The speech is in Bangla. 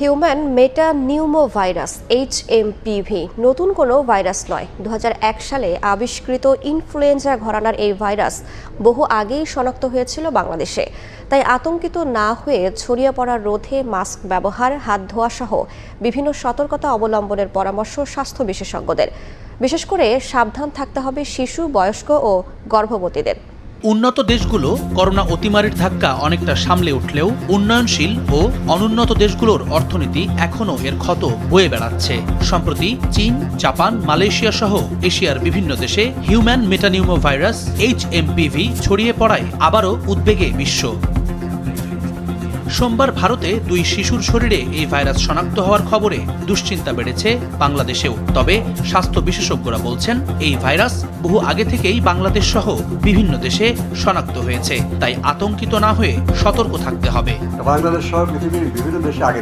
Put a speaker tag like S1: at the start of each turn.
S1: Human metapneumovirus H MPV নতুন কোনো ভাইরাস নয়। দু সালে আবিষ্কৃত ইনফ্লুয়েঞ্জা ঘরানার এই ভাইরাস বহু আগেই শনাক্ত হয়েছিল বাংলাদেশে। তাই আতঙ্কিত না হয়ে ছড়িয়ে পড়ার রোধে মাস্ক ব্যবহার, হাত ধোয়া সহ বিভিন্ন সতর্কতা অবলম্বনের পরামর্শ স্বাস্থ্য বিশেষজ্ঞদের। বিশেষ করে সাবধান থাকতে হবে শিশু, বয়স্ক ও গর্ভবতীদের।
S2: উন্নত দেশগুলো করোনা অতিমারির ধাক্কা অনেকটা সামলে উঠলেও উন্নয়নশীল ও অনুন্নত দেশগুলোর অর্থনীতি এখনও এর ক্ষত বয়ে বেড়াচ্ছে। সম্প্রতি চীন, জাপান, মালয়েশিয়া সহ এশিয়ার বিভিন্ন দেশে হিউম্যান মেটানিউমো ভাইরাস এইচ ছড়িয়ে পড়ায় আবারও উদ্বেগে বিশ্ব। সোমবার ভারতে দুই শিশুর শরীরে এই ভাইরাস শনাক্ত হওয়ার খবরে দুশ্চিন্তা বেড়েছে বাংলাদেশেও। তবে স্বাস্থ্য বিশেষজ্ঞরা বলছেন, এই ভাইরাস বহু আগে থেকেই বাংলাদেশ সহ বিভিন্ন দেশে শনাক্ত হয়েছে। তাই আতঙ্কিত না হয়ে সতর্ক থাকতে হবে।
S3: বাংলাদেশ সহ পৃথিবীর বিভিন্ন দেশে আগে